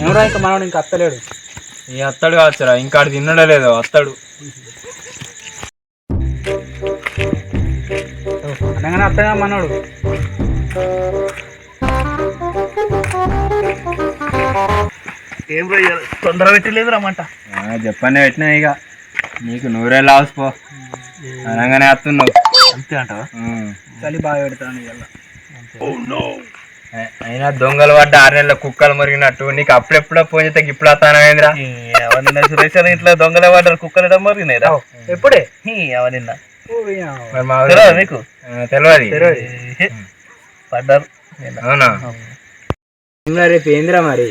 ఎవరో ఇంకా మనోడు ఇంకా అత్తలేడు? ఈ అత్తడు కావచ్చురా ఇంకా ఆడు తిన్నడే లేదు అత్తడు. అనగానే అత్తగా మనోడు? ఏం తొందర పెట్టలేదు రమ్మంట ఆ, చెప్పనే పెట్టినా ఇక. నీకు నూరే లాస్ పో. అనగానే వస్తున్నావు అంతే అంటావా. చలి బాగా పెడతాను ఇవాళ. అయి- అయినా దొంగలు పడ్డ ఆరు నెలల కుక్కలు మురిగినట్టు. నీకు అప్పుడెప్పుడో ఫోన్ చేస్తే ఇప్పుడు వస్తానవేంద్రా ఎవరిన సురేష్ ఇట్లా దొంగలే పడ్డారు కుక్కలు మరినాయిరా ఎప్పుడే? ఊరు- తెలియదు నీకు తెలియదు పడ్డారు అవునా? రేపు ఏందిరా మరి?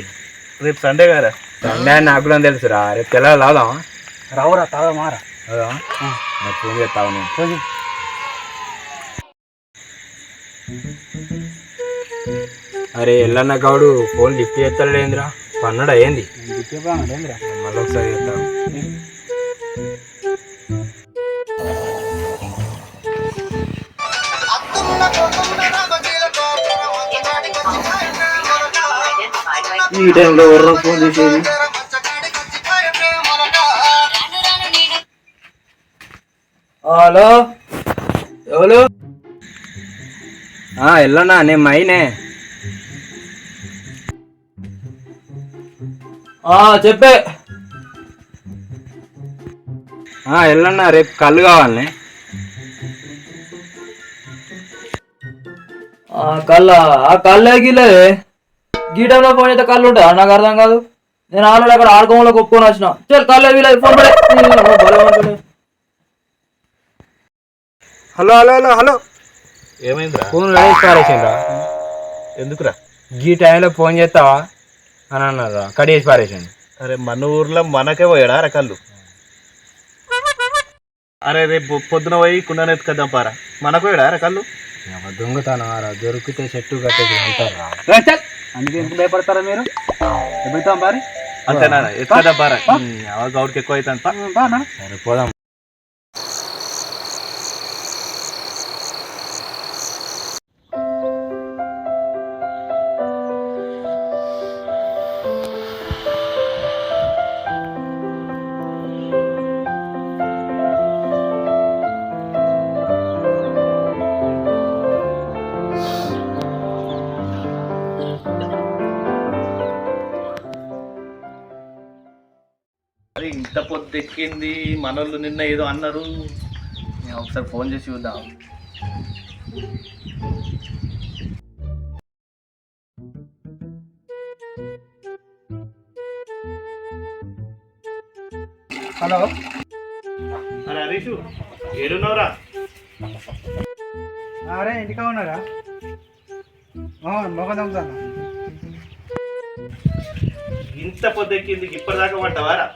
రేపు సండే కదా? సండే అని నాకు కూడా తెలుసురా. రేపు తెల్లవారు లాదాం రావురా తాగా మారా. మరి ఫోన్ చేస్తావు నేను? అరే ఎల్లన్న గౌడు ఫోన్ లిఫ్ట్ చేస్తాడు ఏందిరా పన్నడా ఏంది మళ్ళీ ఒకసారి చేస్తాను ఈ టైంలో ఎవరు ఫోన్ చేసేది హలో? ఎవరు? ఎల్లన్నా నేను మైనే. చెప్పే. ఎల్లన్నా రేపు కళ్ళు కావాలని. కళ్ళ ఆ కళ్ళే గిల్లే గీటంలో ఫోన్ అయితే కళ్ళు ఉంటాయి? నాకు అర్థం కాదు. నేను ఆల్రెడీ అక్కడ ఆడుకోమలో కొట్టుకొని వచ్చిన. చల్ కళ్ళే వీలే phone. Hello hello hello hello. ఏమైందిరా? ఫోన్ ఎందుకురా? ఈ టైంలో ఫోన్ చేస్తావా? అని అన్నారు కడిగేసి పారేసిండు అరే మన ఊర్లో మనకే పోయాడా రా కళ్ళు? అరే రేపు పొద్దున పోయి కుండన ఎత్తుకద్దాం పారా. మనకు పోయాడా రా కళ్ళు? దొంగతనం రా దొరికితే చెట్టు కట్టేసి అంటారా అందుకే ఎందుకు భయపడతారా మీరు? ఎప్పుడుతాం బారి అంతేనా ఎత్తుకద్దాం పారా. గౌడ్కి ఎక్కువ అవుతాను. సరే పోదాం. ఇంత పొద్దు ఎక్కింది మనోళ్ళు నిన్న ఏదో అన్నారు. నేను ఒకసారి ఫోన్ చేసి చూద్దాం. హలో. అరే హరీషు ఏడున్నావురా? అరే ఇంటికా ఉన్నారా? మొగ ఇంత పొద్దు ఎక్కింది ఇప్పటిదాకా పడ్డవారా?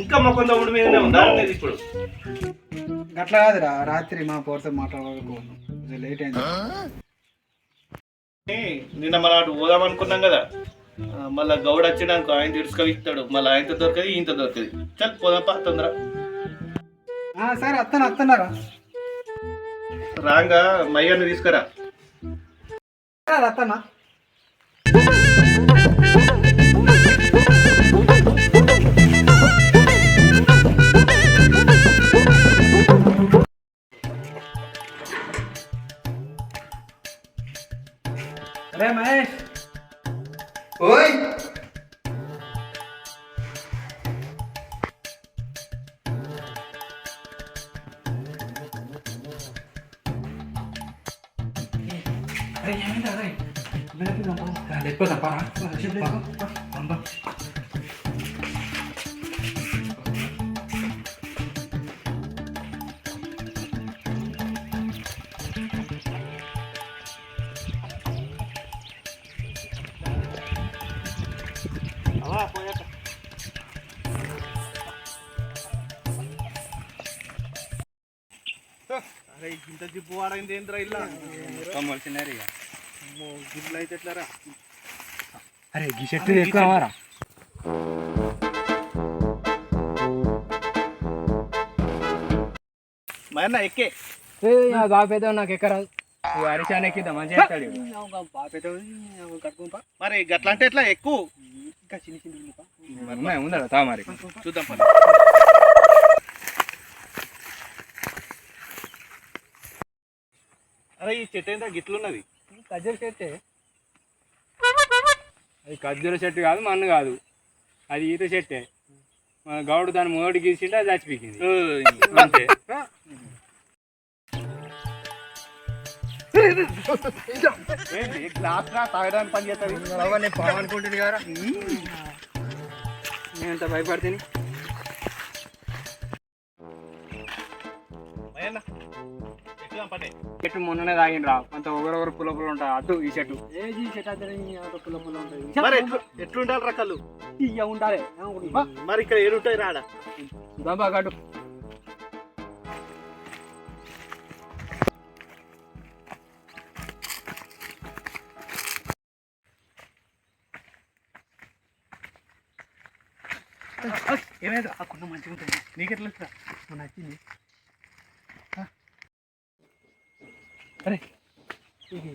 ఇంకా మొక్కం తమ్ముడు మీదనే ఉందా? అనేది ఇప్పుడు. గట్ల కాదురా రాత్రి మా పోరుతో మాట్లాడకపోను. కొంచెం లేట్ అయింది. నిన్న మన అటు పోదాం అనుకున్నాం కదా. మళ్ళా గౌడ్ వచ్చినాక ఆయన తిడుచుకోవిస్తాడు మళ్ళీ ఆయనతో దొరకదు ఈయంతో దొరకదు. చల్ పోదాంపా తొందర ఆ, సరే అత్తను అత్తన్నారా? రాంగా మయ్యను తీసుకురా. అత్తన్నా. Rey, nyangin dah Rey. Bener aku ulang tahun. Nah, lebar tak parah. Siap, lebar. అరే ఇంత జిప్పు వాడైంది ఏంద్రా ఇలా గిన్నెలు అయితే ఎట్లారా? అరే ఈ చెట్టు ఎక్కువ మా అన్న ఎక్కే. బాపేదో నాకు ఎక్కరాదు హరిశాన్ ఎక్కిద్దాం మంచిగా చేస్తాడు ఈడు. మరి గట్లా అంటే ఎట్లా ఎక్కువ? ఇంకా చిన్న చిన్న ఉందా తా మరి? చూద్దాం అరే ఈ చెట్టు ఏంటో గిట్లున్నది. ఖర్జూర చెట్టే. అది ఖర్జూర చెట్టు కాదు మన్ను కాదు. అది ఈత చెట్టే. మన గౌడు దాని మొదటి గీసింటే అది చచ్చిపోయింది. అంతే. ఏంటి? గ్లాస్ రా తాగడానికి పని చేస్తుంది పాము అనుకుంటుంది కదా. నేను ఎంత భయపడుతుంది చెట్టు మొన్ననే తాగిండ్రా. కొంత ఒకరొకరు పుల్ల పుల్ల ఉంటాయి. అటు ఈ చెట్టు ఏజీ చెట్టు అద్దరి అంత పుల్ల పుల్ల ఉంటుంది మరి ఎట్లు ఎట్లుండాలి రకాలు ఇయ్య ఉండాలి. ఏమనుకుంటున్నావు? మరి ఇక్కడ ఏడుంటాయి రాడ దబ్బా కట్టు. ఏమైంది? ఆ కుండ మంచిగా ఉంటుంది నీకు ఎట్లా తెలుసురా? నాకు నచ్చింది. అరే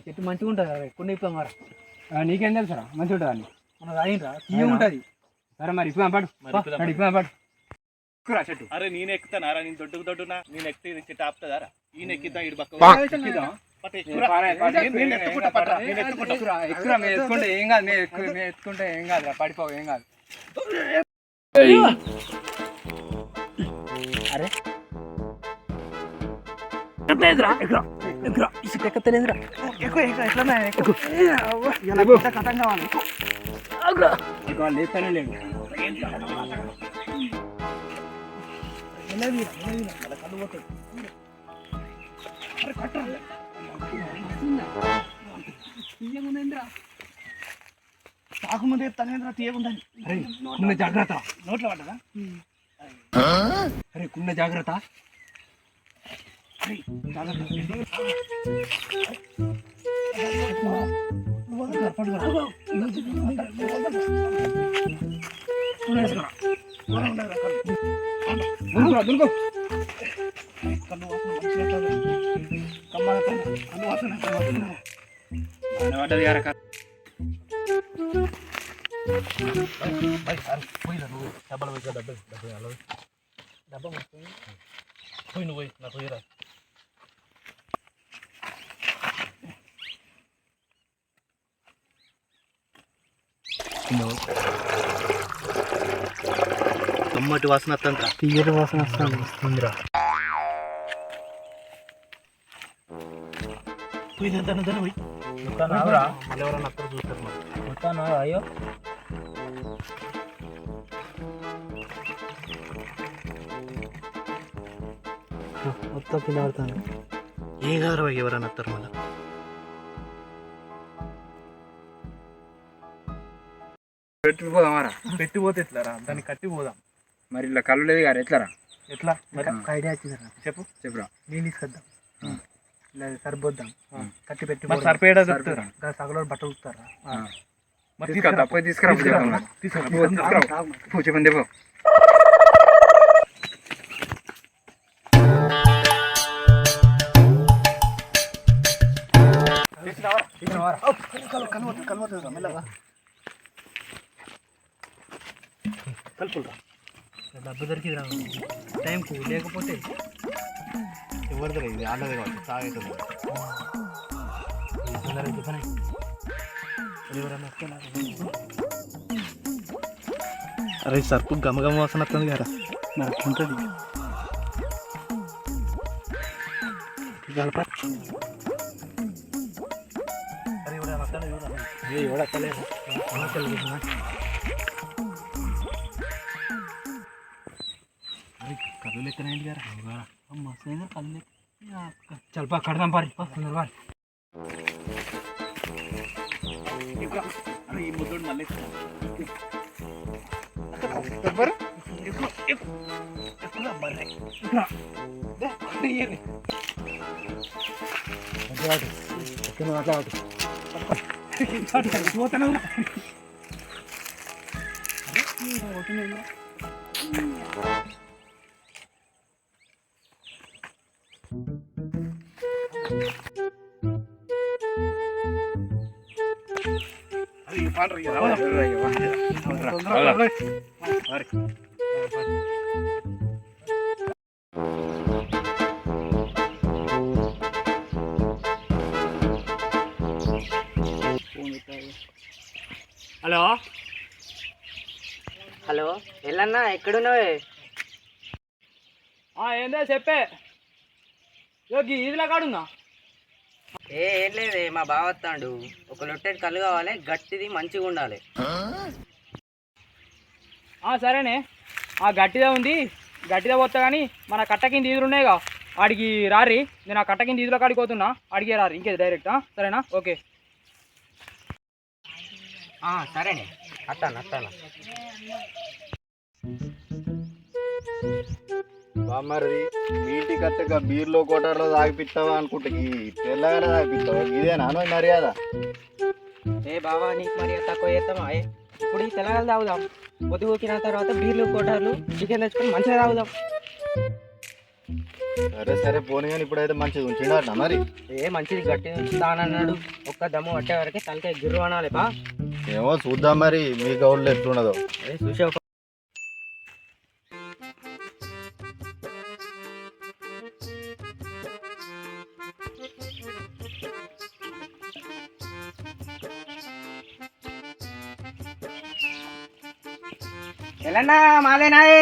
చెట్టు మంచిగా ఉంటుంది అరే కొన్ని ఇప్పుదాం మరి. నీకేం తెలుసరా మంచి ఉంటుంది అని. మన రాయిండ్రా తీయ ఉంటుంది. సరే మరి ఇప్పుడు పడు మరి ఇప్పుదాం. మరి ఇప్పుడు పడు ఎక్కురా చెట్టు. అరే నేను ఎక్కుతానారా నేను దొడ్డుకు దొడ్డునా? నేను ఎక్కితే ఇది చెట్టు ఆపుతుందారా ఈయన ఎక్కుతా ఇటు పక్క ఏ, ఎత్తుకుంటా, మేము ఎత్తుకుంటే ఏం కాదు మేము ఎక్కు- మేము ఎత్తుకుంటే ఏం కాదు పడిపోవు ఏం కాదు ఎక్కువ ఎక్కువ ఎట్లా ఎక్కువ. ఇలా కథం కావాలి. చెప్తానేంద్రా తీయకుందని అరే కున్న జాగ్రత్త. నోట్లో పడ్డదా? అరే కున్న జాగ్రత్త. దునుకో, దునుకో. బాగానే పడ్డది గారా కథ. పోయి నువ్వు పోయి నాకు పోయిరా కమ్మటి వాసన అత్తంత తీయటి వాసన వస్తుంది వస్తుందిరా పోయి దాన్ని పోయి మళ్ళీ ఎవరన్నా అక్కడ చూస్తారు మరి. అయ్యో. మొత్తం పడుతుంది ఏ గారు ఎవరన్నా అత్తారు మళ్ళీ? పెట్టిపోదామారా పెట్టిపోతే ఎట్లారా? దాన్ని కట్టి పోదాం మరి ఇలా కళ్ళు లేదు గారు ఎట్లరా? ఎట్లా? మరి ఒక ఐడియా వచ్చిందిరా చెప్పు. చెప్పురా. నీళ్ళు తీసుకొద్దాం. ఇలా సరిపోద్దాం. కట్టి పెట్టి మరి. చెప్తారా? సగలో బట్టలు ఉతారా మరి తీసుకురా పోయి తీసుకురా తీసుకురా. పో, చెప్పండి కలుపురా డబ్బు దొరికిదిరా. టైంకు లేకపోతే ఎవరిదే ఇది? ఆడదే కావచ్చు నాకు అరే సర్పు గమగమ వాసన వస్తుంది కదా. మరి అరే ఎవరైనా వస్తాడో? చూడాలి ఏ ఎవడక్కలేదు కళ్ళు లెక్కన గారా అమ్మ స్నేహితులు కళ్ళు చల్పా కడదాం పారి తొందర హలో హలో ఎల్లన్నా ఎక్కడున్నావే ఏందో చెప్పే యోగి ఈదిలా కాడుందా ఏ ఏం లేదే మా బావ వస్తాడు. ఒక లొట్టెడ్ కళ్ళు కావాలి గట్టిది మంచిగా ఉండాలి. సరేనే. ఆ గట్టిదే ఉంది. గట్టిదే పోతా కానీ మన కట్ట కింద ఈదులు ఉన్నాయిగా. ఆడికి రారి నేను ఆ కట్ట కింద ఈదులో కాడికి పోతున్నా. అడిగే రారి ఇంకేది డైరెక్ట్ సరేనా? ఓకే. సరేనే. అత్తాను అత్తాను. బామ్మరిది మీ ఇంటికి అత్తగా బీర్లో కోటర్లో తాగిపిస్తావా అనుకుంటే ఈ తెల్లగానే తాగిపిస్తావా? ఇదేనా నువ్వు మర్యాద? ఏ బావా నీకు మరి తక్కువ చేస్తామా ఏ? ఇప్పుడు ఈ తెలంగాణ తాగుదాం. పొద్దుగూకిన తర్వాత బీర్లు కోటర్లు చికెన్ తెచ్చుకొని మంచిగా తాగుదాం. సరే సరే పోనీ కానీ ఇప్పుడైతే మంచిది ఉంచిండట మరి? ఏ మంచిది గట్టి తానన్నాడు ఒక్క దమ్ము పట్టే వరకే తలకాయ గిర్రు అనాలి బా. ఏమో చూద్దాం మరి మీ గౌడ్లు ఎట్లున్నదో. ఏ ఎల్లన్నా మాదేనాయే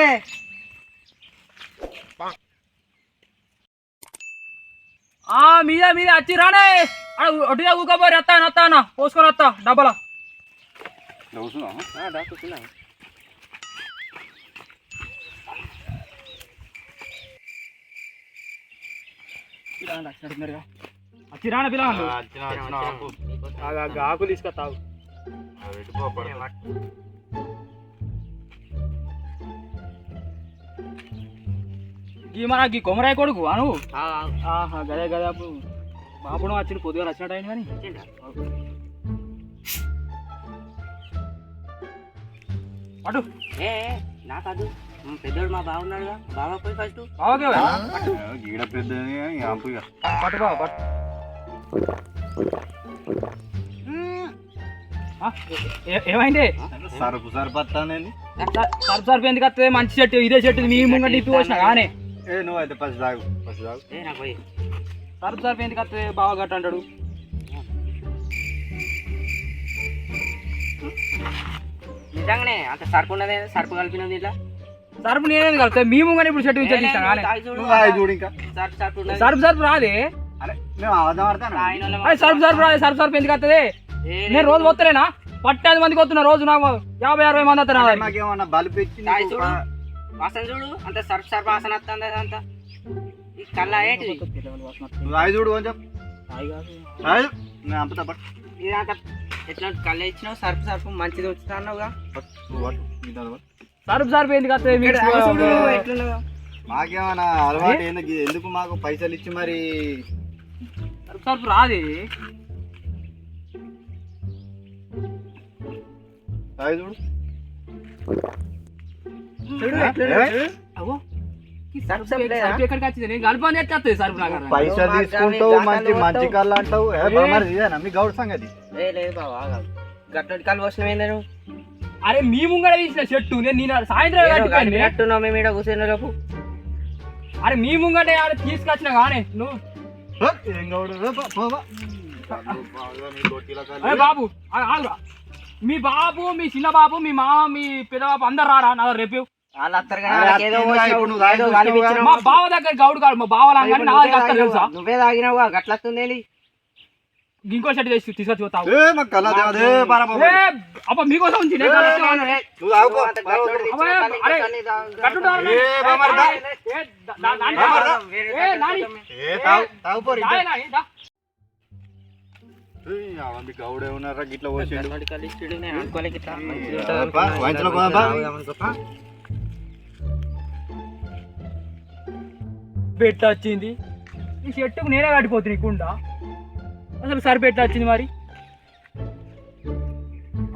ఆ మీద మీద వచ్చి రానే. ఒట్టిగా ఊకపోరి వస్తా వస్తానా పోసుకొని వస్తా డబ్బలా. రానే పిల్లలు ఆకులు తీసుకొస్తావు ఈ మన ఈ కొమరాయి కొడుకు అను? ఆహా గదే గదే అప్పుడు బాపుడు వచ్చిన పొద్దుగా వచ్చినట్టు అయింది కానీ అటు ఏ నా కాదు. పెద్దోడు మా బాగున్నాడుగా బాగా పోయి ఫస్ట్. బావకే గీడ పెద్ద పట్టు బావ పట్టు. ఏమైంది? సరుపు సరిపత్తానేది సర్ఫ్ సర్ఫ్ ఎందుకు వస్తుంది మంచి చెట్టు ఇదే చెట్టు మీ ముంగట ఇప్పి వచ్చిన కానీ ఏ నువ్వైతే పసి తాగు. పసి తాగు. ఏ నాకు పోయి. సర్ఫ్ సర్ఫ్ ఎందుకు వస్తుంది బావ గట్ట అంటాడు? నిజంగానే అంత సరుకు ఉన్నదే సరుకు కలిపినది ఇట్లా? సర్ఫ్ నేనేది కలిస్తే మీ ముంగట ఇప్పుడు చెట్టు కానీ చూడు. నువ్వు ఇంకా. సర్ఫ్ సర్ఫ్ రాదే మేము సర్ఫ్ సర్ఫ్ రాదే సర్ఫ్ సర్ఫ్ ఎందుకు వస్తుంది నేను రోజు పోతలేనా పట్టేది మందికి వస్తున్నా రోజు నాకు యాభై అరవై మంది వస్తున్నా వాసన చూడు అంత సర్ఫ్ సర్ఫ్ వాసన వస్తుంది అంత ఈ కళ్ళ ఏంటిది? తాగి చూడు కొంచెం తాగు. నేను అంపుతా పట్టు. ఇదంతా ఎట్లా కళ్ళ ఇచ్చినావు? సర్ఫ్ సర్ఫ్ మంచిది వచ్చుతా అన్నావుగా. సర్ఫ్ సర్ఫ్ ఎందుకు వస్తుంది మీకు ఎట్లున్నదో. మాకేమన్నా అలవాటు ఎందుకు ఎందుకు మాకు పైసలు ఇచ్చి మరి? సర్ఫ్ సర్ఫ్ రాదే. తాగి చూడు. పైసలు మా తీసుకుంటావు మంచి. మంచి కళ్ళు అంటావు. ఇదేనా? మీ గౌడ సంగతి. గట్టడి కళ్ళు పోసిన అరే మీ ముంగడ తీసిన చెట్టు. నేను నేను సాయంత్రం మేము ఇక్కడ కూర్చున్న లోపు. అరే మీ ముంగట తీసుకొచ్చిన కానీ నువ్వు? బాబు ఆగురా. మీ బాబు మీ చిన్న బాబు మీ మామ మీ పెద్ద బాబు అందరు రారా? నా రేపు? మా బావ దగ్గర గౌడు కాదు మా బావ లాగా ఇప్పుడు నా నువ్వే దగ్గర అత్తరు తెలుసా? నువ్వే గట్లస్తుంది ఏంది? ఇంకో చెట్టు తెచ్చి తీసుకొచ్చి పోతావు. ఏ మా కళ్ళ దేవదే పారా బాబు. ఏ, అబ్బా మీకోసం ఉంచి గౌడే ఉన్నారా గిట్ల పెట్ట వచ్చింది? ఈ చెట్టుకు నేనే కట్టిపోతుంది కుండ. అసలు సరిపెట్ట వచ్చింది మరి?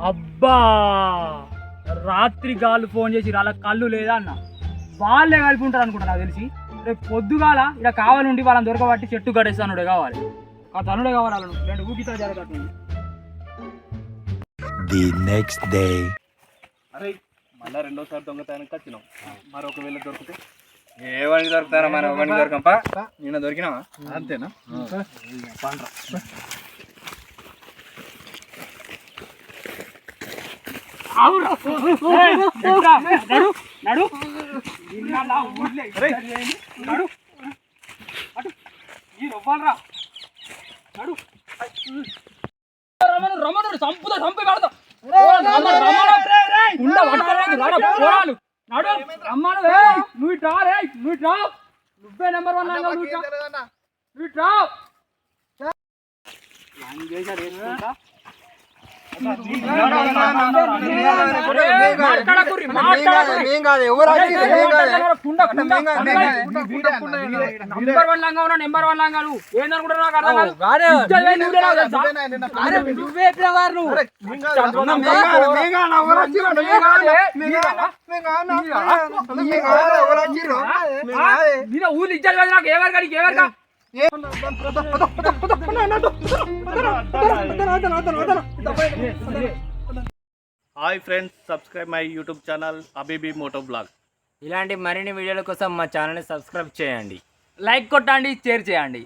అబ్బా! రాత్రి గాళ్ళు ఫోన్ చేసి అలా కళ్ళు లేదా అన్న? వాళ్ళే కలిపి ఉంటారు అనుకుంటా నాకు తెలిసి. రేపు పొద్దుగాల ఇక్కడ కావాలండి వాళ్ళని దొరకబట్టి చెట్టు కట్టేస్తానుడే కావాలి. ఆ తనుడే కావాలి వాళ్ళను. రెండు ఊపితో జరగట్లేదు the next day. అరే మళ్ళా రెండోసారి దొంగతనానికి వచ్చినాం మరి ఒకవేళ దొరికితే? ఏ వాడికి దొరుకుతారా మన ఒకటి దొరకంపా నిన్న దొరికినావా? అంతేనా? నడు నడు. ఇన్నాళ్ళ ఊర్లే నడు. అటు. ఈ రవ్వాలరా. నడు. రమణ రమణుడు సంపుదా సంపి పెడతా. ఉండ పోరాలు. నడు. ఏయ్, నువ్వు ఇట్రా రే నువ్వు ఇట్రా నువ్వే నెంబర్ వన్ అన్నావు నువ్వు ఇట్రా నువ్వు మాట్లాడకుర్రి నెంబర్ వన్ లాగా ఉన్నా నెంబర్ వన్ లాగా నువ్వు ఏందనుకుంటున్నా నాకు అర్థం కాదు ఇజ్జత్ పోయి నువ్వే నాకు తెలుసా? నువ్వే పిల్లవారు నువ్వు మీద ఊళ్ళు ఇచ్చారు కదా నాకు ఎవరు కానీ ఎవరు hi friends subscribe my YouTube channel అబీబీ moto vlog. ఇలాంటి మరిన్ని వీడియోల కోసం మా ఛానల్ని సబ్స్క్రైబ్ చేయండి. లైక్ కొట్టండి షేర్ చేయండి.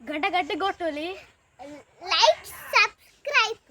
గంట గట్టి కొట్టులి. Like subscribe.